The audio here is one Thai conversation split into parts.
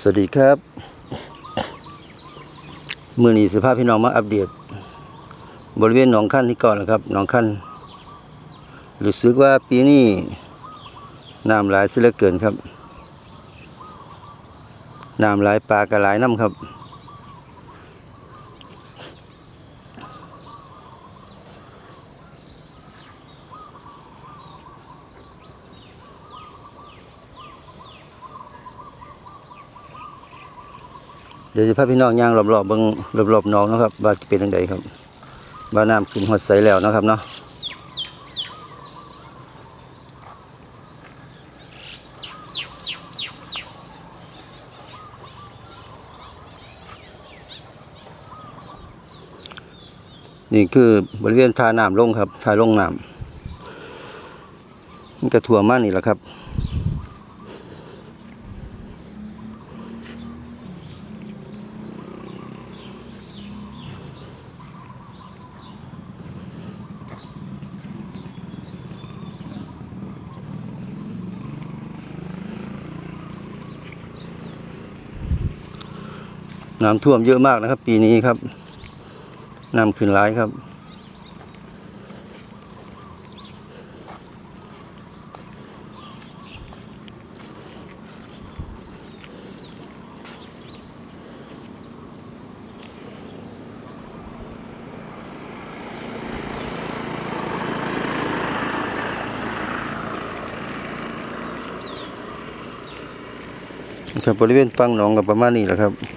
สวัสดีครับ มือนี้สภาพพี่น้องมาอัปเดต บริเวณหนองขั้นที่ก่อนนะครับหนองขั้นรู้สึกว่าปีนี้น้ำหลายเสียเหลือเกินครับน้ำหลายปลากระหลายน้ำครับ เดี๋ยวจะพาพี่น้องย่างรอบๆเบิ่งรอบๆน้องนะครับว่าเป็นยังไงครับว่าน้ำขึ้นหดใสแล้วนะครับเนาะนี่คือบริเวณท่าน้ำลงครับท่าลงน้ำมันกระถ่วมากนี่แหละครับ น้ำท่วมเยอะมากนะครับ ปีนี้ครับน้ำขึ้นร้ายครับ ครับบริเวณฟังหนองกับประมาณนี้แหละครับ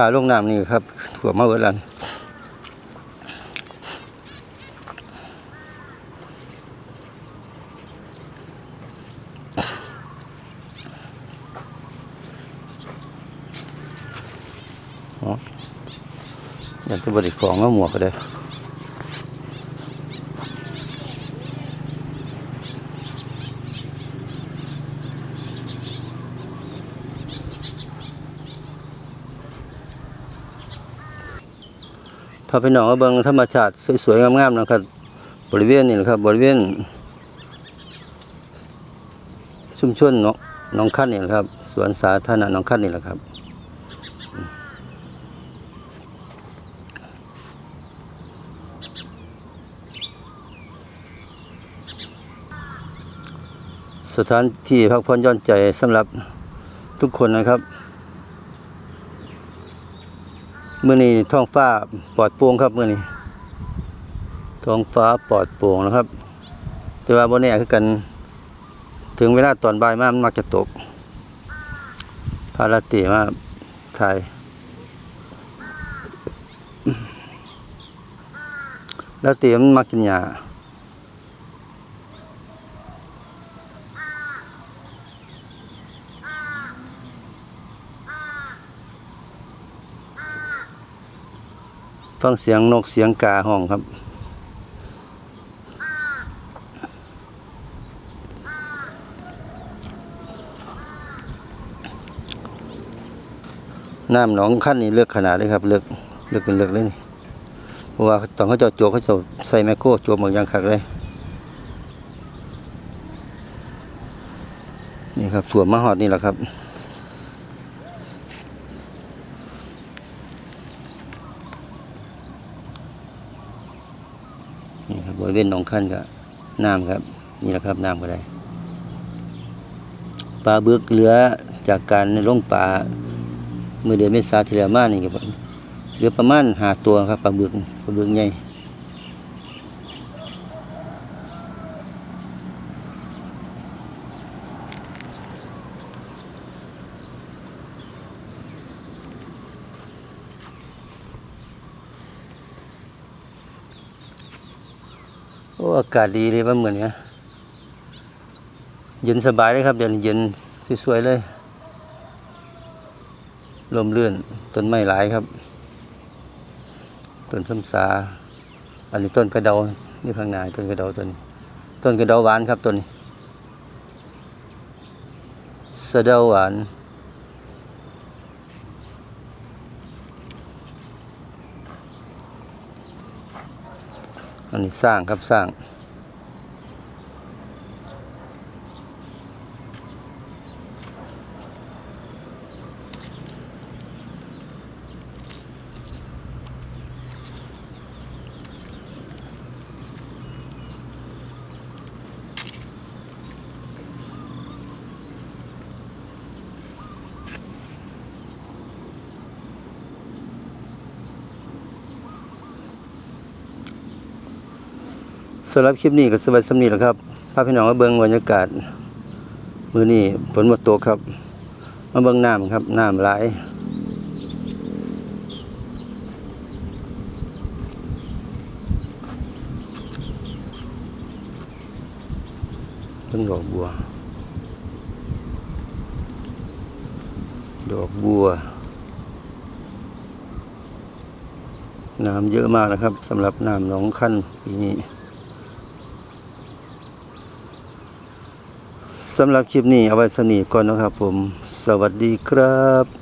ถ่าลงน้ำนี่ครับถั่วมะเวิร์ดแล้วนี่อ๋ออยากจะบริของแล้วหมวกก็ได้ พาไปหนองเบิงธรรมชาติสวยๆงามๆนะครับ บริเวณนี่แหละครับ บริเวณชุมชนหนองหนองคันนี่แหละครับ สวนสาธารณะหนองคันนี่แหละครับสถานที่พักผ่อนย่อนใจสำหรับทุกคนนะครับ มื่อนี้ท้องฟ้าปลอดโปร่งครับมื่อนี้ท้องฟ้าปลอดโปร่งนะครับ แต่ว่าบนนี้คือกัน ถึงเวลาตอนบ่ายมามันมักจะตกพาราติมาถ่ายแล้วตีมันมากินยา ฟังเสียงนกเสียงกาห้องครับ น้ำหนองขั้นนี่เลือกขนาดเลยครับ เลือกเลือกเป็นเลือกเลยนี่เพราะว่าตอนเขาเจะโจกเขาจะใส่แมคโครโจมบางอย่างขักเลยนี่ครับถั่วมะฮอดนี่แหละครับ นี่ครับบริเวณหนองขั้นก็น้ำครับ นี่แหละครับน้ำก็ได้ปลาเบือกเหลือจากการลงปลาเมื่อเดือนเมษาที่แล้วมานี่ครับเหลือประมาณหาตัวครับปลาเบือกปลาเบือกใหญ่ อ้อากาศดีเลยว่าเหมือนเนี้ยเย็นสบายเลยครับ เดี๋ยวเย็นสวยๆเลย ลมเลื่อนต้นไม้หลายครับ ต้นซ้ำสา อันนี้ต้นกระเดาอยู่ข้างหน้าต้นกระเดาต้นต้นกระเดาหวานครับต้นสะเดาหวาน อันนี้สร้างครับสร้าง สำหรับคลิปนี้ก็สวัสดีสำนีแล้วครับพาพี่น้องมาเบิ่งบรรยากาศ มือนี้ฝนหมดตกครับ มาเบิ่งน้ำครับน้ำไหลายเบิ่งดอกบัว ดอกบัว น้ำเยอะมากนะครับสำหรับน้ำหนองขั้นปีนี้ สำหรับคลิปนี้เอาไว้สำนีก่อนนะครับผม สวัสดีครับ